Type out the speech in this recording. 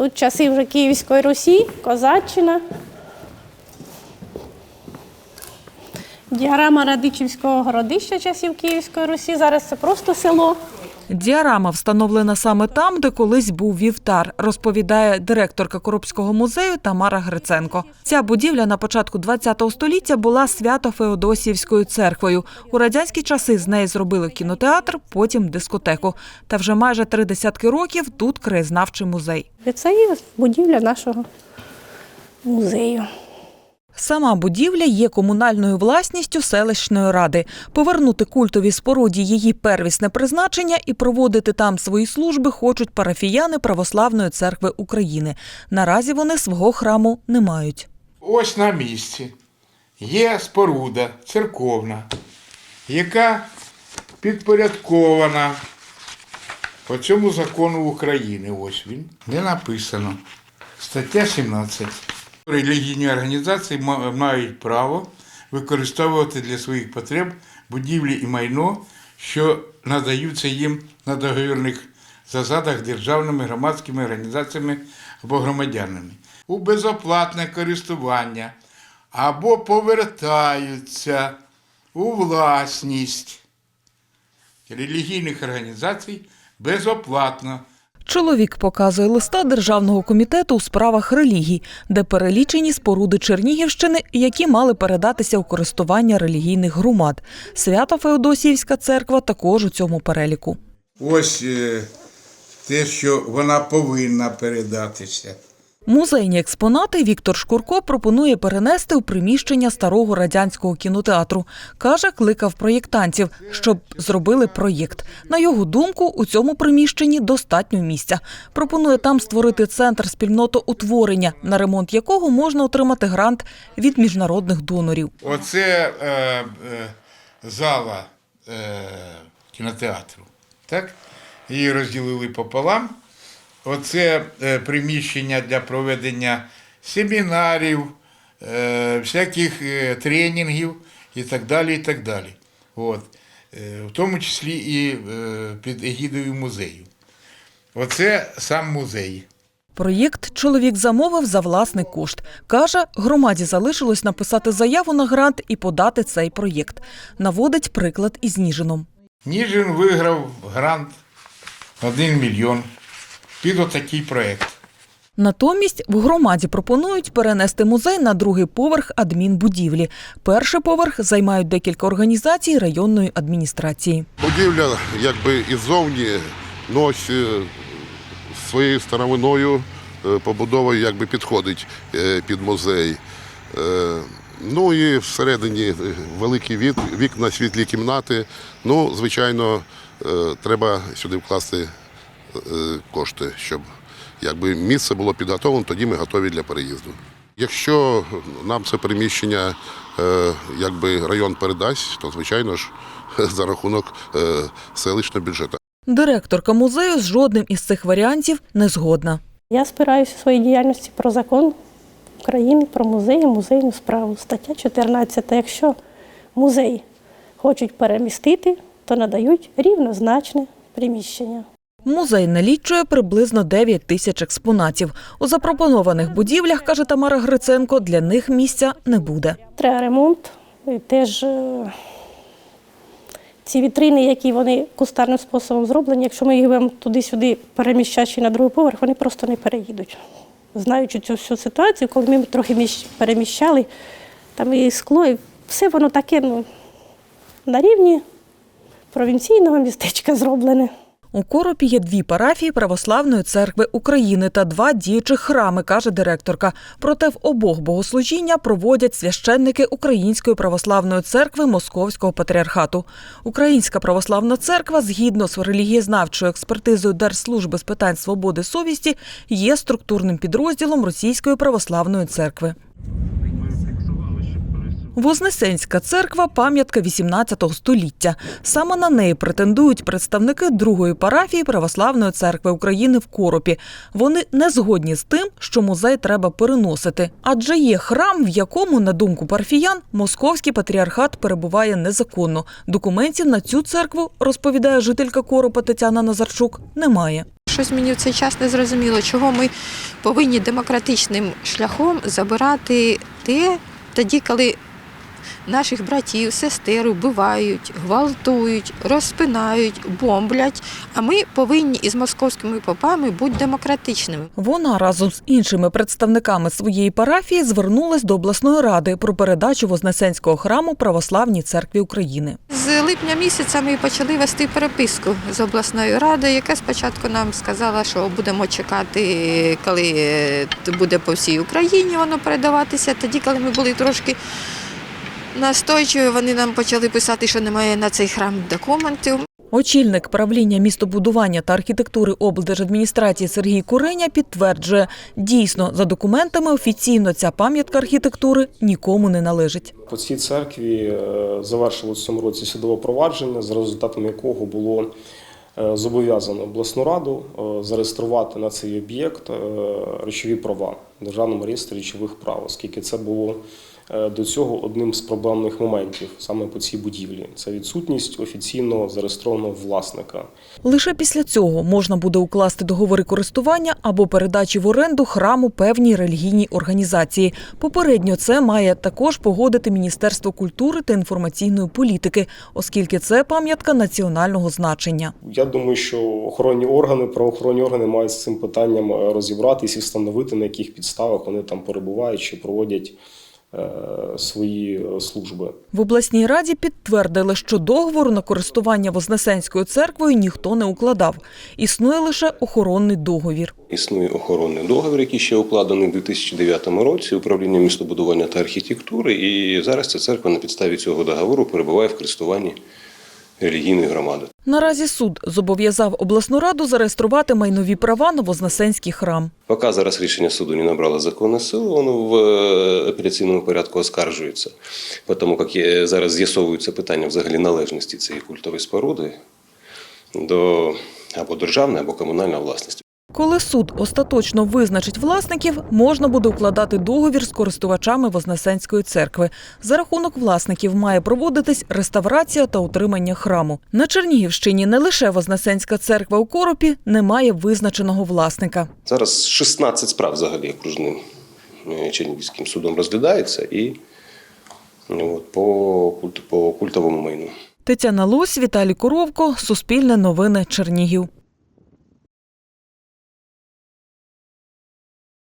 Тут часи вже Київської Русі, Козаччина. Діаграма Радичівського городища часів Київської Русі. Зараз це просто село. Діарама встановлена саме там, де колись був вівтар, розповідає директорка Коробського музею Тамара Гриценко. Ця будівля на початку ХХ століття була свято-феодосіївською церквою. У радянські часи з неї зробили кінотеатр, потім дискотеку. Та вже майже три десятки років тут краєзнавчий музей. Це є будівля нашого музею. Сама будівля є комунальною власністю селищної ради. Повернути культовій споруді її первісне призначення і проводити там свої служби хочуть парафіяни Православної церкви України. Наразі вони свого храму не мають. Ось на місці є споруда церковна, яка підпорядкована по цьому закону України. Ось він. Де написано. Стаття 17. Релігійні організації мають право використовувати для своїх потреб будівлі і майно, що надаються їм на договірних засадах державними громадськими організаціями або громадянами у безоплатне користування або повертаються у власність релігійних організацій безоплатно. Чоловік показує листа Державного комітету у справах релігій, де перелічені споруди Чернігівщини, які мали передатися у користування релігійних громад. Свята Феодосіївська церква також у цьому переліку. Ось е, те, що вона повинна передатися. Музейні експонати Віктор Шкурко пропонує перенести у приміщення старого радянського кінотеатру. Каже, кликав проєктантів, щоб зробили проєкт. На його думку, у цьому приміщенні достатньо місця. Пропонує там створити центр спільнотоутворення, на ремонт якого можна отримати грант від міжнародних донорів. Оце е, е, зала е, кінотеатру. Так? Її розділили пополам. Оце е, приміщення для проведення семінарів, е, всяких е, тренінгів і так далі. І так далі. От. В тому числі і під егідою музею. Оце сам музей. Проєкт чоловік замовив за власний кошт. Каже, громаді залишилось написати заяву на грант і подати цей проєкт. Наводить приклад із Ніжином. Ніжин виграв грант 1 мільйон під отакий проєкт. Натомість в громаді пропонують перенести музей на другий поверх адмінбудівлі. Перший поверх займають декілька організацій районної адміністрації. Будівля якби іззовні, ну ось е, своєю старовиною е, побудовою якби підходить е, під музей. Ну і всередині великий вікна, світлі кімнати. Ну, звичайно, треба сюди вкласти кошти, щоб якби місце було підготовлено, тоді ми готові для переїзду. Якщо нам це приміщення е, якби район передасть, то звичайно ж за рахунок е, селищного бюджету. Директорка музею з жодним із цих варіантів не згодна. Я спираюся у своїй діяльності про закон України про музеї, музейну справу. Стаття 14. Якщо музей хочуть перемістити, то надають рівнозначне приміщення. Музей налічує приблизно 9 тисяч експонатів. У запропонованих будівлях, каже Тамара Гриценко, для них місця не буде. Треба ремонт. І теж е, ці вітрини, які вони кустарним способом зроблені, якщо ми їх будемо туди-сюди переміщати на другий поверх, вони просто не переїдуть. Знаючи цю всю ситуацію, коли ми трохи переміщали, там і скло, і все воно таке ну, на рівні провінційного містечка зроблене. У Коропі є дві парафії Православної церкви України та два діючих храми, каже директорка. Проте в обох богослужіння проводять священники Української православної церкви Московського патріархату. Українська православна церква, згідно з релігієзнавчою експертизою Держслужби з питань свободи совісті, є структурним підрозділом Російської православної церкви. Вознесенська церква пам'ятка 18 століття. Саме на неї претендують представники другої парафії Православної церкви України в Коропі. Вони не згодні з тим, що музей треба переносити, адже є храм, в якому, на думку парафіян, московський патріархат перебуває незаконно. Документів на цю церкву, розповідає жителька Коропа Тетяна Назарчук, немає. Щось мені в цей час не зрозуміло, чого ми повинні демократичним шляхом забирати те, тоді, коли наших братів, сестер вбивають, гвалтують, розпинають, бомблять. А ми повинні із московськими попами бути демократичними. Вона разом з іншими представниками своєї парафії звернулась до обласної ради про передачу Вознесенського храму Православній церкві України. З липня місяця ми почали вести переписку з обласною радою, яка спочатку нам сказала, що будемо чекати, коли буде по всій Україні воно передаватися. Тоді, коли ми були трошки настойчиві, вони нам почали писати, що немає на цей храм документів. Очільник правління містобудування та архітектури облдержадміністрації Сергій Куреня підтверджує, дійсно за документами офіційно ця пам'ятка архітектури нікому не належить. По цій церкві е, завершило в цьому році судове провадження, за результатами якого було е, зобов'язано обласну раду е, зареєструвати на цей об'єкт речові права державному реєстрі речових прав, оскільки це було е, до цього одним з проблемних моментів саме по цій будівлі. Це відсутність офіційно зареєстрованого власника. Лише після цього можна буде укласти договори користування або передачі в оренду храму певній релігійній організації. Попередньо це має також погодити Міністерство культури та інформаційної політики, оскільки це пам'ятка національного значення. Я думаю, що охоронні органи, правоохоронні органи мають з цим питанням е, розібратися і встановити, на яких підставах вони там перебувають чи проводять е, свої служби. В обласній раді підтвердили, що договору на користування Вознесенською церквою ніхто не укладав. Існує лише охоронний договір. Існує охоронний договір, який ще укладений у 2009 році управлінням містобудування та архітектури. І зараз ця церква на підставі цього договору перебуває в користуванні релігійної громади. Наразі суд зобов'язав обласну раду зареєструвати майнові права на Вознесенський храм. Поки зараз рішення суду не набрало законну силу, воно в операційному апеляційному порядку оскаржується, тому як зараз з'ясовується питання взагалі належності цієї культової споруди до або державної, або комунальної власності. Коли суд остаточно визначить власників, можна буде укладати договір з користувачами Вознесенської церкви. За рахунок власників має проводитись реставрація та утримання храму. На Чернігівщині не лише Вознесенська церква у Коропі не має визначеного власника. Зараз 16 справ взагалі окружним е, Чернігівським судом розглядається і ну, от, по, по культовому майну. Тетяна Лось, Віталій Коровко, Суспільне новини, Чернігів.